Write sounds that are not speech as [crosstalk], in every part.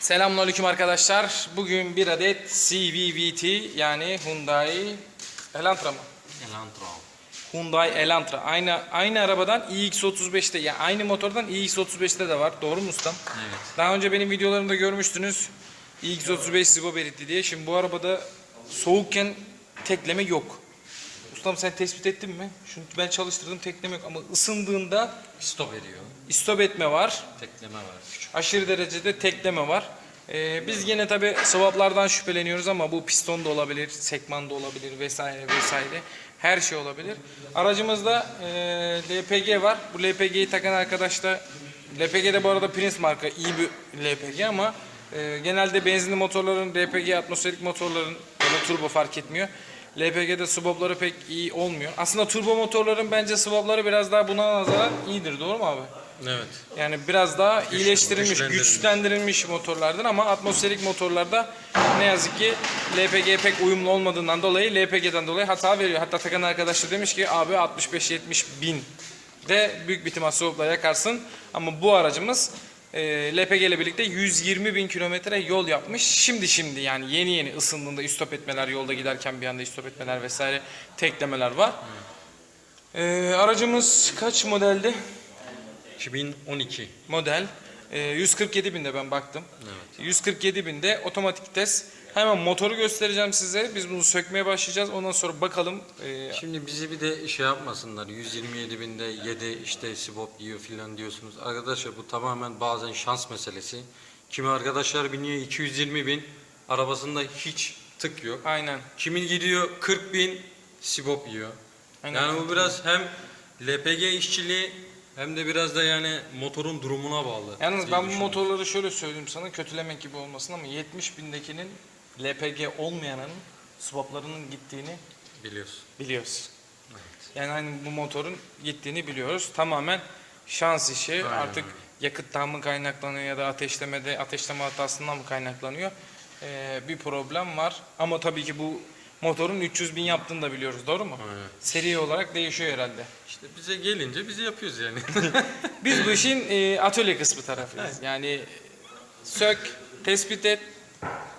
Selamünaleyküm arkadaşlar. Bugün bir adet CVVT yani Hyundai Elantra mı? Elantra. Hyundai Elantra. Aynı aynı arabadan iX35'te yani aynı motordan iX35'te de var. Doğru mu ustam? Evet. Daha önce benim videolarımda görmüştünüz. iX35 Zibo Beritli diye. Şimdi bu arabada soğukken tekleme yok. Ustam sen tespit ettin mi? Şunu ben çalıştırdım tekleme yok ama ısındığında Stop ediyor. İstop etme var. Tekleme var. Küçük. aşırı derecede tekleme var. Ee, biz yine tabi swaplardan şüpheleniyoruz ama bu piston da olabilir, sekman da olabilir vesaire vesaire. Her şey olabilir. Aracımızda e, LPG var. Bu LPG'yi takan arkadaş da LPG de bu arada Prince marka iyi bir LPG ama e, genelde benzinli motorların LPG atmosferik motorların ya da turbo fark etmiyor. LPG'de swapları pek iyi olmuyor. Aslında turbo motorların bence swapları biraz daha buna nazaran iyidir. Doğru mu abi? Evet. Yani biraz daha iyileştirilmiş, güçlendirilmiş. güçlendirilmiş motorlardır ama atmosferik motorlarda ne yazık ki LPG pek uyumlu olmadığından dolayı LPG'den dolayı hata veriyor. Hatta takan arkadaş da demiş ki abi 65-70 bin de büyük bir ihtimal soğukla yakarsın. Ama bu aracımız e, LPG ile birlikte 120 bin kilometre yol yapmış. Şimdi şimdi yani yeni yeni ısındığında istop etmeler, yolda giderken bir anda istop etmeler vesaire teklemeler var. E, aracımız kaç modeldi? 2012. model. E, 147 binde ben baktım. Evet. 147 binde otomatik test. Hemen motoru göstereceğim size. Biz bunu sökmeye başlayacağız. Ondan sonra bakalım. e, Şimdi bizi bir de şey yapmasınlar. 127 binde 7 işte sibop yiyor filan diyorsunuz. Arkadaşlar bu tamamen bazen şans meselesi. Kimi arkadaşlar biniyor 220 bin arabasında hiç tık yok. aynen. Kimi gidiyor 40 bin sibop yiyor. Aynen. Yani bu biraz hem LPG işçiliği hem de biraz da yani motorun durumuna bağlı. Yalnız diye ben bu düşünüyorum. motorları şöyle söyleyeyim sana. Kötülemek gibi olmasın ama 70 bindekinin LPG olmayanın swaplarının gittiğini biliyorsun. biliyoruz. Evet. Yani hani bu motorun gittiğini biliyoruz. Tamamen şans işi. Aynen Artık öyle. yakıttan mı kaynaklanıyor ya da ateşlemede ateşleme hatasından mı kaynaklanıyor? Ee, bir problem var. Ama tabii ki bu motorun 300 bin yaptığını da biliyoruz. Doğru mu? Aynen. Seri olarak değişiyor herhalde. İşte bize gelince biz yapıyoruz yani. [laughs] Biz bu işin e, atölye kısmı tarafıyız. Yani sök, tespit et,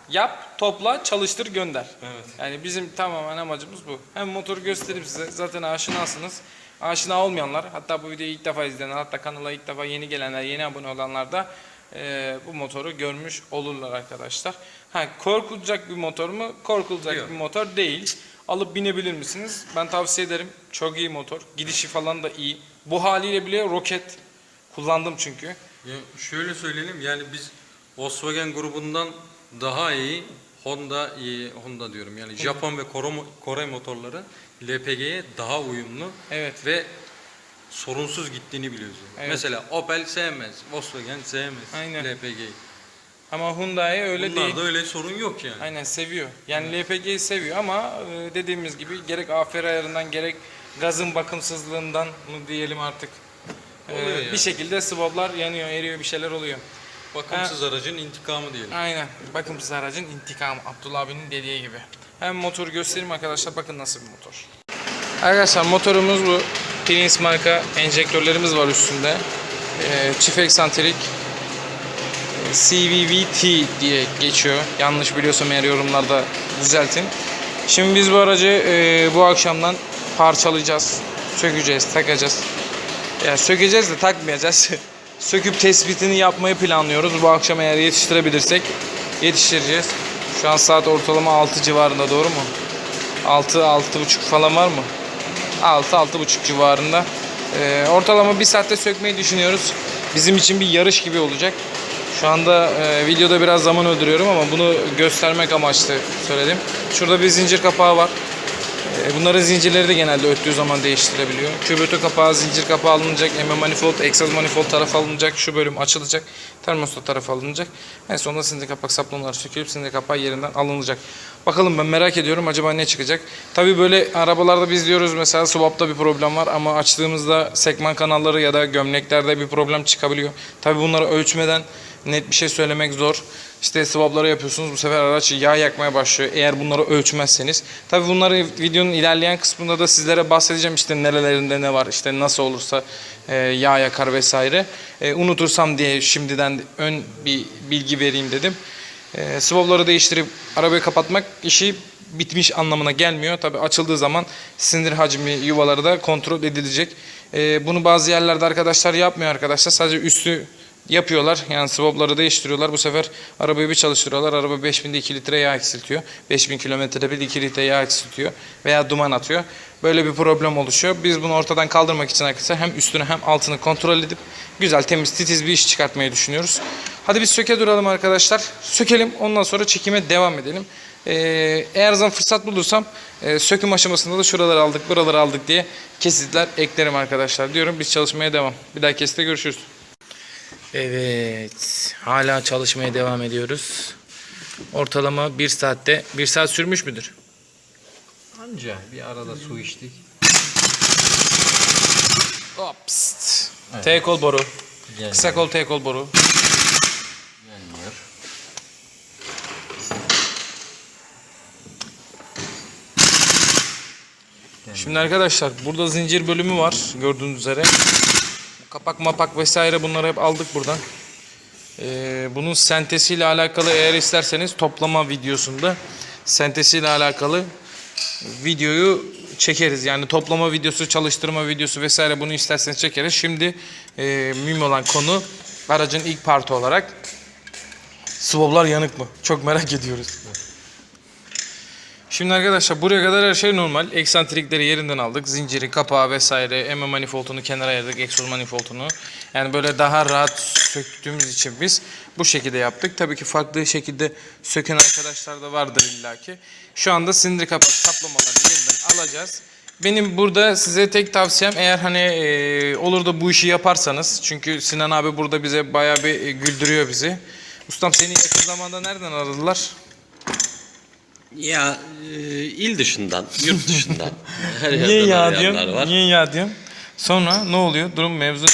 yap, topla, çalıştır, gönder. evet. Yani bizim tamamen amacımız bu. Hem motoru göstereyim size. Zaten aşinasınız. Aşina olmayanlar, hatta bu videoyu ilk defa izleyenler, hatta kanala ilk defa yeni gelenler, yeni abone olanlar da e, bu motoru görmüş olurlar arkadaşlar. Ha, korkulacak bir motor mu? Korkulacak Yok. bir motor değil. Alıp binebilir misiniz? Ben tavsiye ederim. Çok iyi motor. Gidişi falan da iyi. Bu haliyle bile roket kullandım çünkü. Ya şöyle söyleyelim yani biz Volkswagen grubundan daha iyi Honda iyi Honda diyorum yani Japon ve Kore, Kore motorları LPG'ye daha uyumlu Evet. ve sorunsuz gittiğini biliyoruz. Evet. Mesela Opel sevmez, Volkswagen sevmez Aynen. LPG'yi. Ama Hyundai öyle değil. Bunlarda öyle sorun yok yani. Aynen seviyor. Yani LPG'yi seviyor ama e, dediğimiz gibi gerek afer ayarından gerek gazın bakımsızlığından mı diyelim artık. e, Oluyor yani. Bir şekilde swaplar yanıyor, eriyor bir şeyler oluyor. Bakımsız aracın intikamı diyelim. Aynen. Bakımsız aracın intikamı. Abdullah abinin dediği gibi. Hem motoru göstereyim arkadaşlar. Bakın nasıl bir motor. Arkadaşlar motorumuz bu. Prince marka enjektörlerimiz var üstünde. E, çift eksantrik. E, CVVT diye geçiyor. Yanlış biliyorsam eğer yorumlarda düzeltin. Şimdi biz bu aracı e, bu akşamdan parçalayacağız. Sökeceğiz, takacağız. Ya sökeceğiz de takmayacağız. [laughs] Söküp tespitini yapmayı planlıyoruz. Bu akşam eğer yetiştirebilirsek yetiştireceğiz. Şu an saat ortalama 6 civarında doğru mu? 6 6.30 falan var mı? 6 6.30 civarında. Ee, ortalama bir saatte sökmeyi düşünüyoruz. Bizim için bir yarış gibi olacak. Şu anda e, videoda biraz zaman öldürüyorum ama bunu göstermek amaçlı söyledim. Şurada bir zincir kapağı var. E, Bunların zincirleri de genelde öttüğü zaman değiştirebiliyor. Kübötö kapağı, zincir kapağı alınacak. MM manifold, egzoz manifold tarafı alınacak. Şu bölüm açılacak. Termostat tarafı alınacak. En sonunda silindir kapak saplamları sökülüp silindir kapağı yerinden alınacak. Bakalım ben merak ediyorum acaba ne çıkacak. Tabii böyle arabalarda biz diyoruz mesela swapta bir problem var ama açtığımızda sekman kanalları ya da gömleklerde bir problem çıkabiliyor. Tabii bunları ölçmeden net bir şey söylemek zor. İşte swapları yapıyorsunuz bu sefer araç yağ yakmaya başlıyor eğer bunları ölçmezseniz. Tabi bunları videonun ilerleyen kısmında da sizlere bahsedeceğim işte nerelerinde ne var işte nasıl olursa e, yağ yakar vesaire. E, unutursam diye şimdiden ön bir bilgi vereyim dedim. E, swapları değiştirip arabayı kapatmak işi bitmiş anlamına gelmiyor. Tabi açıldığı zaman sinir hacmi yuvaları da kontrol edilecek. E, bunu bazı yerlerde arkadaşlar yapmıyor arkadaşlar. Sadece üstü yapıyorlar. Yani swapları değiştiriyorlar. Bu sefer arabayı bir çalıştırıyorlar. Araba 5000'de 2 litre yağ eksiltiyor. 5000 kilometrede bir 2 litre yağ eksiltiyor. Veya duman atıyor. Böyle bir problem oluşuyor. Biz bunu ortadan kaldırmak için arkadaşlar hem üstünü hem altını kontrol edip güzel temiz titiz bir iş çıkartmayı düşünüyoruz. Hadi biz söke duralım arkadaşlar. Sökelim ondan sonra çekime devam edelim. Ee, eğer zaman fırsat bulursam e, söküm aşamasında da şuraları aldık buraları aldık diye kesitler eklerim arkadaşlar diyorum. Biz çalışmaya devam. Bir daha kesite görüşürüz. Evet. Hala çalışmaya devam ediyoruz. Ortalama bir saatte. Bir saat sürmüş müdür? Anca bir arada su içtik. Ops. T kol boru. Gelmiyor. Kısa kol T kol boru. Gelmiyor. Şimdi arkadaşlar burada zincir bölümü var gördüğünüz üzere. Kapak mapak vesaire bunları hep aldık buradan. Ee, bunun sentesiyle alakalı eğer isterseniz toplama videosunda sentesiyle alakalı videoyu çekeriz. Yani toplama videosu, çalıştırma videosu vesaire bunu isterseniz çekeriz. Şimdi e, mühim olan konu aracın ilk partı olarak swablar yanık mı? Çok merak ediyoruz. Şimdi arkadaşlar buraya kadar her şey normal. Eksantrikleri yerinden aldık. Zinciri, kapağı vesaire. Emme manifoldunu kenara ayırdık. Egzoz manifoldunu. Yani böyle daha rahat söktüğümüz için biz bu şekilde yaptık. Tabii ki farklı şekilde söken arkadaşlar da vardır illaki. Şu anda sindir kapak kaplamalarını yerinden alacağız. Benim burada size tek tavsiyem eğer hani e, olur da bu işi yaparsanız. Çünkü Sinan abi burada bize bayağı bir e, güldürüyor bizi. Ustam seni yakın zamanda nereden aradılar? Ya e, il dışından, yurt dışından. [laughs] Her Niye ya arayanlar diyorsun? var. Niye ya diyorsun? Sonra ne oluyor? Durum mevzu ne?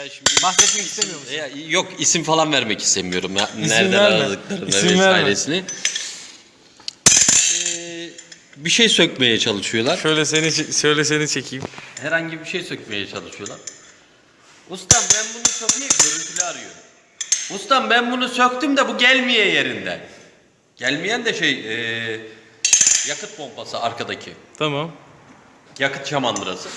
Ya şimdi Bahsetmek istemiyor musun? ya, yok isim falan vermek istemiyorum ya. İsim Nereden verme. aradıklarını İsim verme. vesairesini. Ee, bir şey sökmeye çalışıyorlar. Şöyle seni çe- şöyle seni çekeyim. Herhangi bir şey sökmeye çalışıyorlar. Ustam ben bunu sökeyim görüntülü arıyorum. Ustam ben bunu söktüm de bu gelmiyor yerinden. Gelmeyen de şey e, yakıt pompası arkadaki. Tamam. yakıt çamandırası.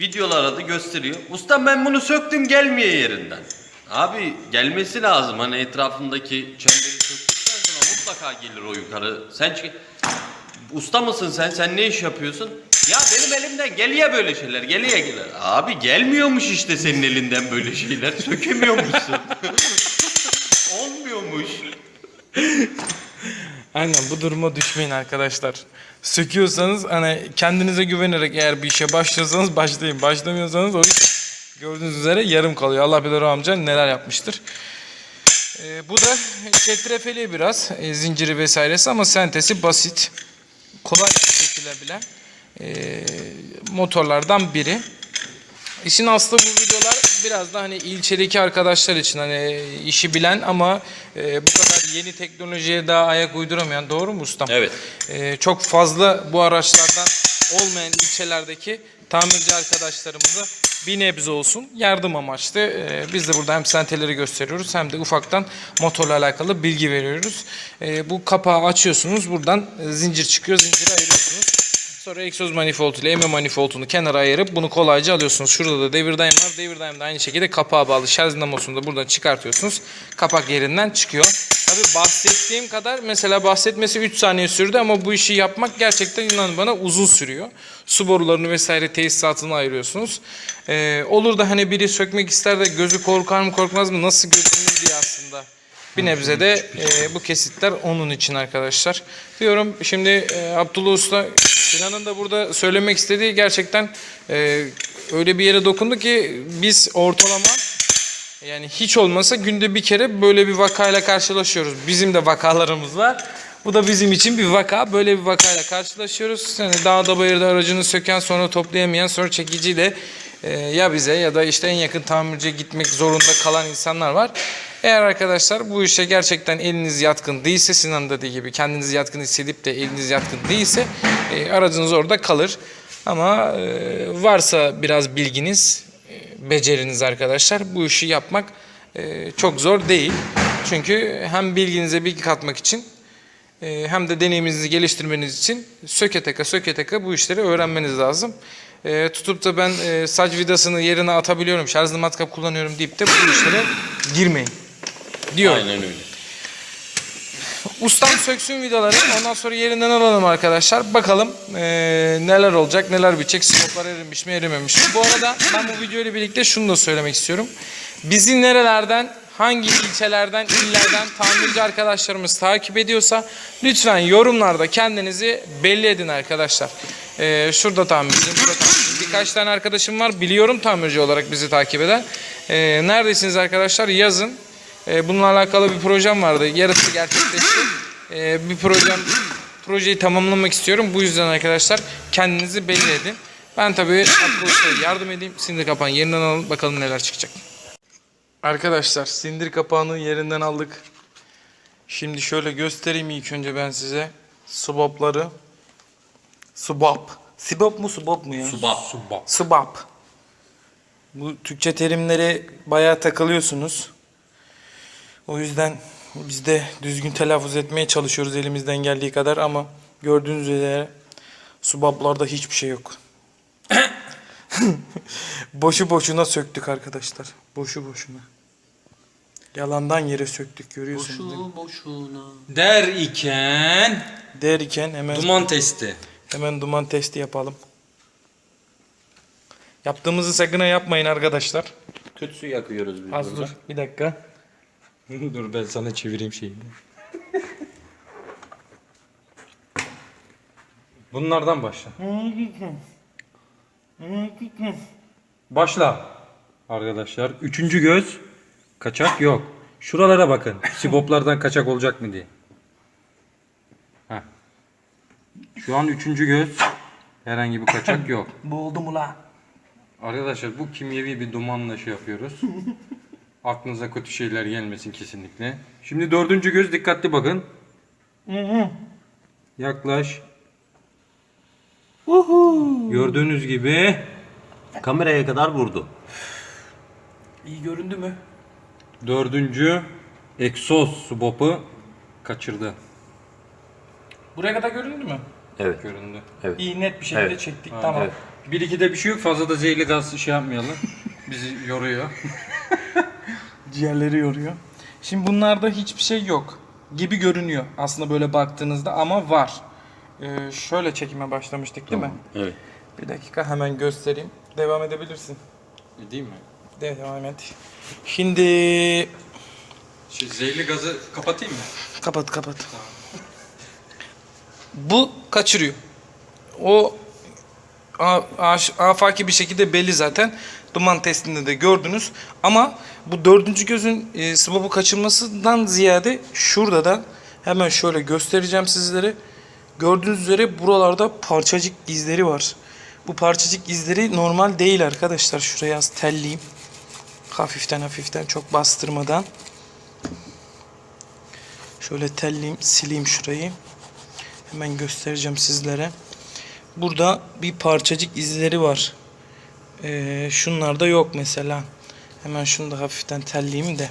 Videolarda da gösteriyor. Ustam ben bunu söktüm gelmiyor yerinden. Abi gelmesi lazım. Hani etrafındaki çemberi söktükten sonra mutlaka gelir o yukarı. Sen çık- Usta mısın sen? Sen ne iş yapıyorsun? Ya benim elimden geliyor böyle şeyler. Geliyor geliyor. Abi gelmiyormuş işte senin elinden böyle şeyler. [laughs] Sökemiyormuşsun. [laughs] Olmuyormuş. Aynen bu duruma düşmeyin arkadaşlar. Söküyorsanız hani kendinize güvenerek eğer bir işe başlıyorsanız başlayın. Başlamıyorsanız o iş gördüğünüz üzere yarım kalıyor. Allah bilir o amca neler yapmıştır. Ee, bu da çetrefeli biraz e, zinciri vesairesi ama sentesi basit. Kolay sökülebilen e, motorlardan biri. İşin aslı bu videolar biraz da hani ilçedeki arkadaşlar için hani işi bilen ama e, bu kadar yeni teknolojiye daha ayak uyduramayan doğru mu ustam? Evet. E, çok fazla bu araçlardan olmayan ilçelerdeki tamirci arkadaşlarımıza bir nebze olsun yardım amaçlı. E, biz de burada hem senteleri gösteriyoruz hem de ufaktan motorla alakalı bilgi veriyoruz. E, bu kapağı açıyorsunuz buradan e, zincir çıkıyor zinciri ayırıyorsunuz. Sonra egzoz manifold ile emme manifoldunu kenara ayırıp bunu kolayca alıyorsunuz. Şurada da devir daim var. Devir daim de aynı şekilde kapağa bağlı şarj namosunu da buradan çıkartıyorsunuz. Kapak yerinden çıkıyor. Tabi bahsettiğim kadar mesela bahsetmesi 3 saniye sürdü ama bu işi yapmak gerçekten inan bana uzun sürüyor. Su borularını vesaire tesisatını ayırıyorsunuz. Ee, olur da hani biri sökmek ister de gözü korkar mı korkmaz mı nasıl görünür diye aslında bir nebze de e, bu kesitler onun için arkadaşlar. Diyorum şimdi e, Abdullah Usta Sinan'ın da burada söylemek istediği gerçekten e, öyle bir yere dokundu ki biz ortalama yani hiç olmasa günde bir kere böyle bir vakayla karşılaşıyoruz. Bizim de vakalarımız var. Bu da bizim için bir vaka. Böyle bir vakayla karşılaşıyoruz. Yani dağda bayırda aracını söken sonra toplayamayan sonra çekiciyle e, ya bize ya da işte en yakın tamirciye gitmek zorunda kalan insanlar var. Eğer arkadaşlar bu işe gerçekten eliniz yatkın değilse Sinan'ın dediği gibi kendiniz yatkın hissedip de eliniz yatkın değilse e, aracınız orada kalır. Ama e, varsa biraz bilginiz, e, beceriniz arkadaşlar bu işi yapmak e, çok zor değil. Çünkü hem bilginize bilgi katmak için e, hem de deneyiminizi geliştirmeniz için söke teka söke teka bu işleri öğrenmeniz lazım. E, tutup da ben e, saç vidasını yerine atabiliyorum, şarjlı matkap kullanıyorum deyip de bu işlere girmeyin diyor. Aynen öyle. Ustam söksün vidaları ondan sonra yerinden alalım arkadaşlar. Bakalım eee, neler olacak neler bitecek. Stoplar erimiş mi erimemiş mi. Bu arada ben bu video ile birlikte şunu da söylemek istiyorum. Bizi nerelerden hangi ilçelerden illerden tamirci arkadaşlarımız takip ediyorsa lütfen yorumlarda kendinizi belli edin arkadaşlar. Eee, şurada tamirciyim burada tamirciyim. Birkaç tane arkadaşım var biliyorum tamirci olarak bizi takip eden. Eee, neredesiniz arkadaşlar yazın. E, bununla alakalı bir projem vardı. Yarısı gerçekleşti. E, bir projem projeyi tamamlamak istiyorum. Bu yüzden arkadaşlar kendinizi belli edin. Ben tabii Usta'ya yardım edeyim. Sindir kapağını yerinden alalım. Bakalım neler çıkacak. Arkadaşlar sindir kapağını yerinden aldık. Şimdi şöyle göstereyim ilk önce ben size. Subapları. Subap. Sibop mu subap mu ya? Subap. Swap. Bu Türkçe terimlere bayağı takılıyorsunuz. O yüzden biz de düzgün telaffuz etmeye çalışıyoruz elimizden geldiği kadar ama gördüğünüz üzere subaplarda hiçbir şey yok. [laughs] Boşu boşuna söktük arkadaşlar. Boşu boşuna. Yalandan yere söktük görüyorsunuz değil mi? boşuna. Der iken Derken hemen duman testi. hemen duman testi yapalım. Yaptığımızı sakın ha yapmayın arkadaşlar. Tütsü yakıyoruz biz Az burada. dur bir dakika. [laughs] Dur ben sana çevireyim şeyini. Bunlardan başla. Başla. Arkadaşlar üçüncü göz kaçak yok. Şuralara bakın. [laughs] Siboplardan kaçak olacak mı diye. Heh. Şu an üçüncü göz herhangi bir kaçak [laughs] yok. Bu oldu mu la? Arkadaşlar bu kimyevi bir dumanla şey yapıyoruz. Aklınıza kötü şeyler gelmesin kesinlikle. Şimdi dördüncü göz dikkatli bakın. Yaklaş. Gördüğünüz gibi Kameraya kadar vurdu. İyi göründü mü? dördüncü egzoz subop'u kaçırdı. Buraya kadar göründü mü? Evet. Göründü. İyi net bir şekilde Evet. çektik Ha, tamam. evet. Bir iki de bir şey yok. Fazla da zehirli gaz şey yapmayalım. Bizi yoruyor. [laughs] Ciğerleri yoruyor. Şimdi bunlarda hiçbir şey yok gibi görünüyor aslında böyle baktığınızda ama var. Ee, şöyle çekime başlamıştık değil mi? Evet. Bir dakika hemen göstereyim. Devam edebilirsin. Değil mi? De devam et. Şimdi Şey, zehirli gazı kapatayım mı? kapat kapat. Bu kaçırıyor. O a- aş- afaki bir şekilde belli zaten. Duman testinde de gördünüz. Ama bu dördüncü gözün e, sıvabı kaçırmasından ziyade şurada da hemen şöyle göstereceğim sizlere. Gördüğünüz üzere buralarda parçacık izleri var. Bu parçacık izleri normal değil arkadaşlar. Şuraya az telleyeyim. Hafiften hafiften çok bastırmadan. Şöyle telleyeyim, sileyim şurayı. Hemen göstereceğim sizlere. Burada bir parçacık izleri var. Ee, şunlarda yok mesela. Hemen şunu da hafiften telleyeyim de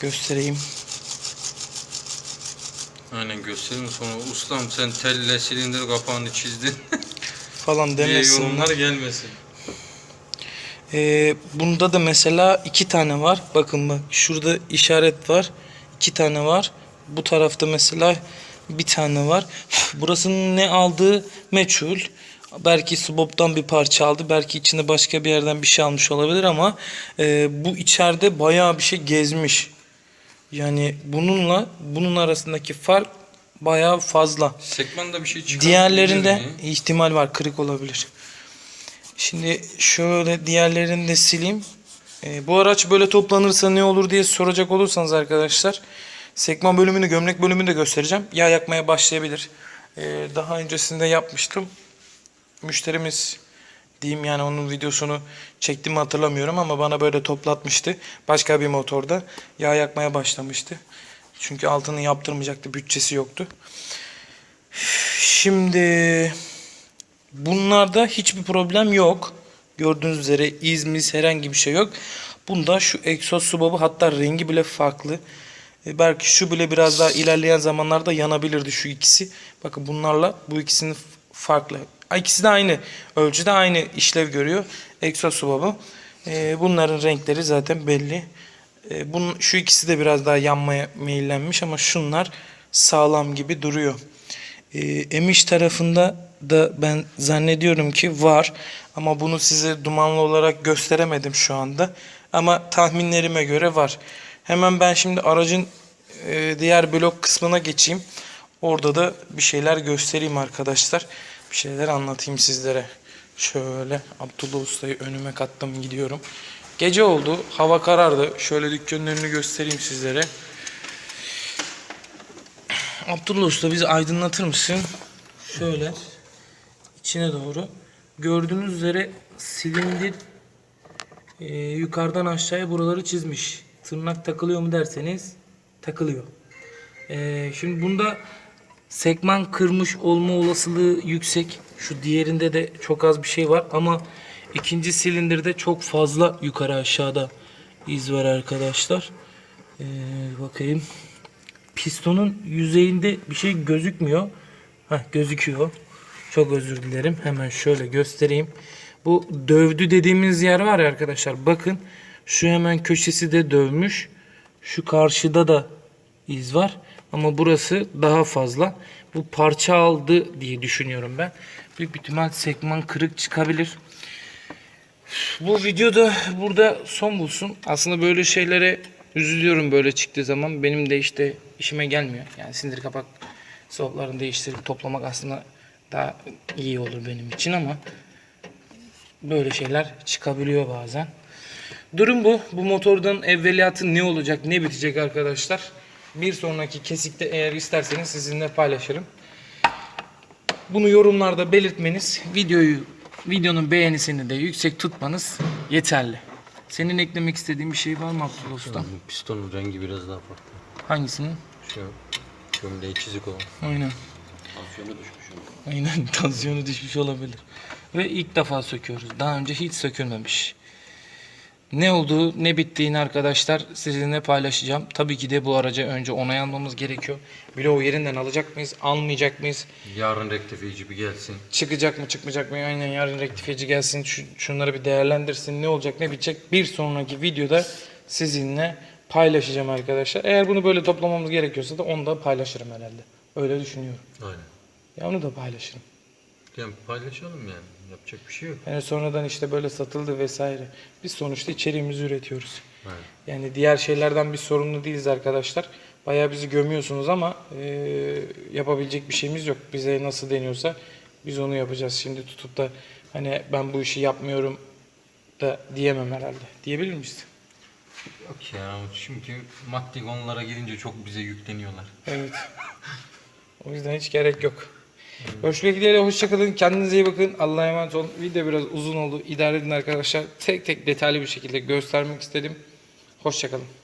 göstereyim. Aynen göstereyim sonra ustam sen telle silindir kapağını çizdin [laughs] Falan diye demesinler. yorumlar gelmesin. Ee, bunda da mesela iki tane var. Bakın bak şurada işaret var. İki tane var. Bu tarafta mesela bir tane var. Burasının ne aldığı meçhul. Belki Swap'tan bir parça aldı. Belki içinde başka bir yerden bir şey almış olabilir ama e, bu içeride bayağı bir şey gezmiş. Yani bununla bunun arasındaki fark bayağı fazla. Sekmanda bir şey çıkar. Diğerlerinde ihtimal var kırık olabilir. Şimdi şöyle diğerlerini de sileyim. Ee, bu araç böyle toplanırsa ne olur diye soracak olursanız arkadaşlar sekman bölümünü gömlek bölümünü de göstereceğim. Yağ yakmaya başlayabilir. Ee, daha öncesinde yapmıştım. Müşterimiz diyeyim yani onun videosunu çektim mi hatırlamıyorum ama bana böyle toplatmıştı. Başka bir motorda yağ yakmaya başlamıştı. Çünkü altını yaptırmayacaktı, bütçesi yoktu. Şimdi bunlarda hiçbir problem yok. Gördüğünüz üzere izmiz herhangi bir şey yok. Bunda şu egzoz subabı hatta rengi bile farklı. E, belki şu bile biraz daha ilerleyen zamanlarda yanabilirdi şu ikisi. Bakın bunlarla bu ikisinin farklı. İkisi de aynı ölçüde aynı işlev görüyor. Egzoz subabı. E, bunların renkleri zaten belli. E, bunun, şu ikisi de biraz daha yanmaya meyillenmiş ama şunlar sağlam gibi duruyor. E, emiş tarafında da ben zannediyorum ki var ama bunu size dumanlı olarak gösteremedim şu anda. Ama tahminlerime göre var. Hemen ben şimdi aracın e, diğer blok kısmına geçeyim. Orada da bir şeyler göstereyim arkadaşlar. Bir şeyler anlatayım sizlere. Şöyle Abdullah Usta'yı önüme kattım gidiyorum. Gece oldu. Hava karardı. Şöyle dükkanın önünü göstereyim sizlere. Abdullah Usta bizi aydınlatır mısın? Şöyle içine doğru. Gördüğünüz üzere silindir e, yukarıdan aşağıya buraları çizmiş. Tırnak takılıyor mu derseniz takılıyor. E, şimdi bunda sekman kırmış olma olasılığı yüksek. Şu diğerinde de çok az bir şey var ama ikinci silindirde çok fazla yukarı aşağıda iz var arkadaşlar. E, bakayım. Pistonun yüzeyinde bir şey gözükmüyor. Heh, gözüküyor. Çok özür dilerim. Hemen şöyle göstereyim. Bu dövdü dediğimiz yer var ya arkadaşlar. Bakın şu hemen köşesi de dövmüş. Şu karşıda da iz var. Ama burası daha fazla. Bu parça aldı diye düşünüyorum ben. Büyük bir ihtimal sekman kırık çıkabilir. Bu videoda burada son bulsun. Aslında böyle şeylere üzülüyorum böyle çıktığı zaman. Benim de işte işime gelmiyor. Yani sindir kapak soğuklarını değiştirip toplamak aslında daha iyi olur benim için ama böyle şeyler çıkabiliyor bazen. Durum bu. Bu motordan evveliyatı ne olacak, ne bitecek arkadaşlar? Bir sonraki kesikte eğer isterseniz sizinle paylaşırım. Bunu yorumlarda belirtmeniz, videoyu videonun beğenisini de yüksek tutmanız yeterli. Senin eklemek istediğin bir şey var mı Abdullah Usta? Pistonun rengi biraz daha farklı. Hangisinin? Şu gömleği çizik olan. Aynen. Tansiyonu düşmüş Aynen [laughs] tansiyonu düşmüş olabilir. Ve ilk defa söküyoruz. Daha önce hiç sökülmemiş. Ne olduğu ne bittiğini arkadaşlar sizinle paylaşacağım. Tabii ki de bu araca önce onay almamız gerekiyor. Bloğu yerinden alacak mıyız, almayacak mıyız? Yarın rektifiyici bir gelsin. Çıkacak mı çıkmayacak mı? Aynen yarın rektifiyeci gelsin. Şu, şunları bir değerlendirsin. Ne olacak ne bitecek? Bir sonraki videoda sizinle paylaşacağım arkadaşlar. Eğer bunu böyle toplamamız gerekiyorsa da onu da paylaşırım herhalde. Öyle düşünüyorum. Aynen. Ya onu da paylaşırım. Yani paylaşalım yani. Yapacak bir şey yok. Yani sonradan işte böyle satıldı vesaire. Biz sonuçta içeriğimizi üretiyoruz. Aynen. Yani diğer şeylerden biz sorumlu değiliz arkadaşlar. Bayağı bizi gömüyorsunuz ama e, yapabilecek bir şeyimiz yok. Bize nasıl deniyorsa biz onu yapacağız. Şimdi tutup da hani ben bu işi yapmıyorum da diyemem herhalde. Diyebilir miyiz? Yok ya çünkü maddi konulara girince çok bize yükleniyorlar. Evet. O yüzden hiç gerek yok. Görüşmek dileğiyle hoşçakalın. Kendinize iyi bakın. Allah'a emanet olun. Video biraz uzun oldu. İdare edin arkadaşlar. Tek tek detaylı bir şekilde göstermek istedim. Hoşçakalın.